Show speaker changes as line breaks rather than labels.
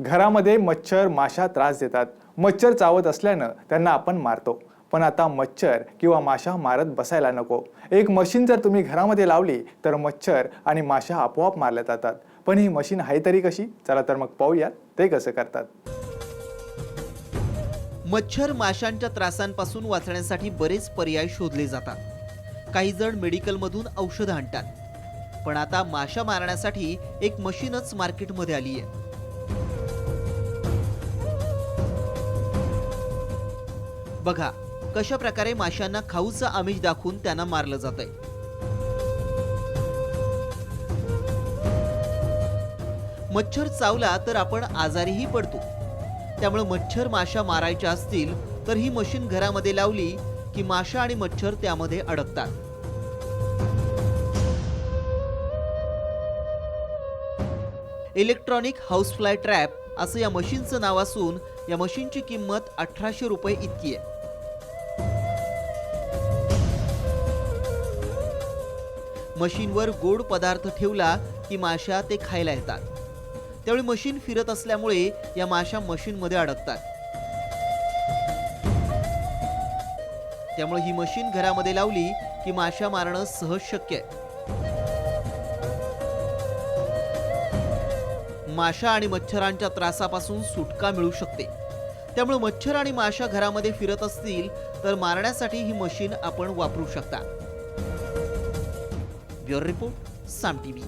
घरामध्ये मच्छर माशा त्रास देतात. मच्छर चावत असल्यानं त्यांना आपण मारतो. पण आता मच्छर किंवा माशा मारत बसायला नको. एक मशीन जर तुम्ही घरामध्ये लावली तर मच्छर आणि माशा आपोआप मारल्या जातात. पण ही मशीन आहे तरी कशी? चला तर मग पाहूयात. ते कसं करतात.
मच्छर माशांच्या त्रासांपासून वाचण्यासाठी बरेच पर्याय शोधले जातात. काही जण मेडिकलमधून औषधं आणतात. पण आता माशा मारण्यासाठी एक मशीनच मार्केटमध्ये आली आहे बघा कशा प्रकारे माशांना खाऊचं आमिष दाखवून त्यांना मारलं जातंय. मच्छर चावला तर आपण आजारीही पडतो. त्यामुळे मच्छर माशा मारायच्या असतील तर ही मशीन घरामध्ये लावली की माशा आणि मच्छर त्यामध्ये अडकतात. इलेक्ट्रॉनिक हाऊसफ्लाय ट्रॅप असं या मशीनचं नाव असून या मशीनची किंमत अठराशे रुपये इतकी आहे. मशीनवर गोड पदार्थ ठेवला की माशा ते खायला येतात. त्यावेळी मशीन फिरत असल्यामुळे या माशा मशीनमध्ये अडकतात. त्यामुळे ही मशीन घरामध्ये लावली की माशा मारणं सहज शक्य आहे. माशा आणि मच्छरांच्या त्रासापासून सुटका मिळू शकते. त्यामुळे मच्छर आणि माशा घरामध्ये फिरत असतील तर मारण्यासाठी ही मशीन आपण वापरू शकता. Yorripu, San Pibi.